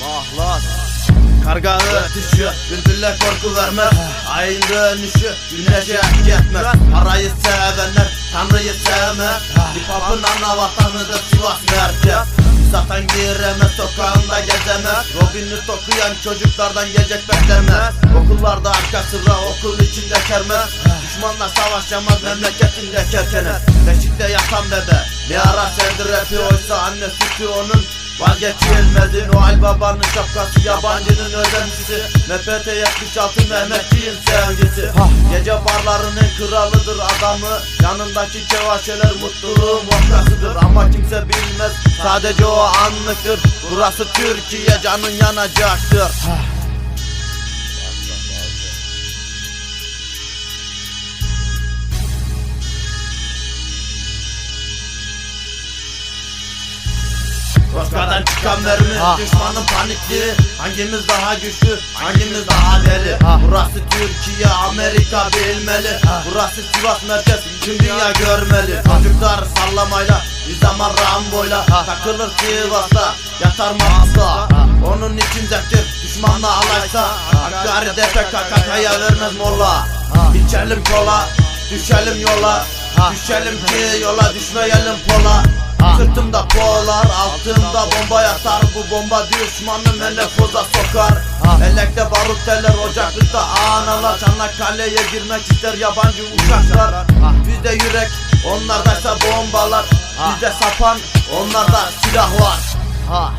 Mahlas Kargalı düşü, bülbüller korku vermez. Ayın dönüşü, güneşe yetmez Parayı sevenler, tanrıyı sevmez. Hip-hop'un ana vatanı da Sivas merkez. Zaten giremez, sokağında gezemez. Robin'i tokuyan çocuklardan yiyecek beklemez. Okullarda arka sıra, okul içinde kermez. Düşmanla savaşamaz, memleketinde kerkenes Beşikte yatan bebe, bir ara sendir rapi Oysa anne sütü onun. Vazgeçilmezi Noel Baba'nın şapkası yabancının özentisi MPT 76 Mehmetçiğin sevgisi. Gece barlarının kralıdır adamı Yanındaki kevaşeler mutluluğun vodkasıdır Ama kimse bilmez sadece o anlıktır. Burası Türkiye canın yanacaktır Roskadan çıkan mermi Ha. Düşmanın panikli. Hangimiz daha güçlü Hangimiz daha deli? Ha. Burası Türkiye Amerika bilmeli. Burası Sivas merkez Tüm dünya görmeli. Çocuklar sallamayla Bir zaman Rambo'yla. Ha. Takılır Sivas'ta Yatar Mars'ta. Onun için zevktir Düşmanla alaysa Hakkari DPK kakaya vermez molla. İçelim kola Düşelim yola. Düşelim ki yola düşmeyelim pola Ha. Sırtımda polar, altımda bomba yatar Bu bomba düşmanı menefoza sokar Ha. Elekte barut teller, ocaklıkta analar Çanakkale'ye girmek ister yabancı uçaklar. Bizde yürek, onlardaysa bombalar. Bizde sapan, onlarda silah var Ha